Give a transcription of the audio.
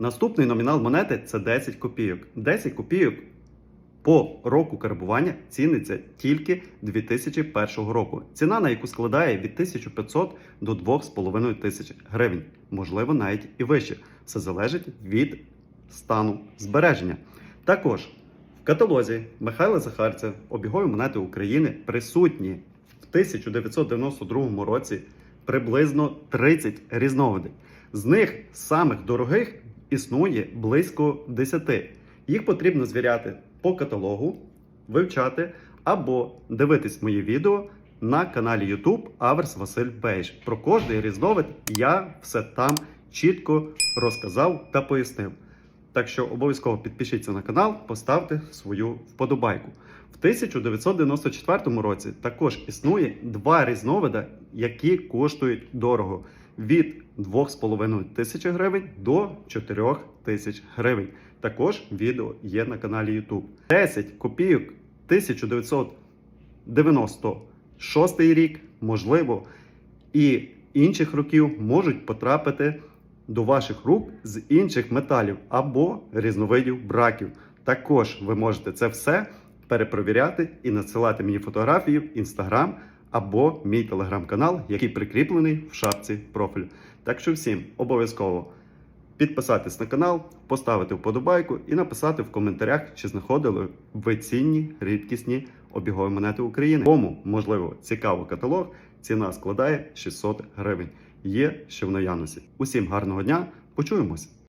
Наступний номінал монети це 10 копійок. 10 копійок по року карбування ціниться тільки 2001 року. Ціна на яку складає від 1500 до 2500 гривень, можливо, навіть і вище. Все залежить від стану збереження. Також в каталозі Михайла Захарця обігові монети України присутні в 1992 році приблизно 30 різновидів. З них самих дорогих існує близько 10. Їх потрібно звіряти по каталогу, вивчати або дивитись мої відео на каналі YouTube Аверс Василь Бейш. Про кожний різновид я все там чітко розказав та пояснив. Так що обов'язково підпишіться на канал, поставте свою вподобайку. В 1994 році також існує два різновида, які коштують дорого від 2,5 тисячі гривень до 4 тисяч гривень. Також відео є на каналі YouTube. 10 копійок 1996 рік, можливо, і інших років можуть потрапити до ваших рук з інших металів або різновидів браків. Також ви можете це все перепровіряти і надсилати мені фотографії в інстаграм або мій телеграм-канал, який прикріплений в шапці профілю. Так що всім обов'язково підписатись на канал, поставити вподобайку і написати в коментарях, чи знаходили ви цінні рідкісні обігові монети України. Кому можливо цікавий каталог, ціна складає 600 гривень. Є ще в наявності. Усім гарного дня, почуємось!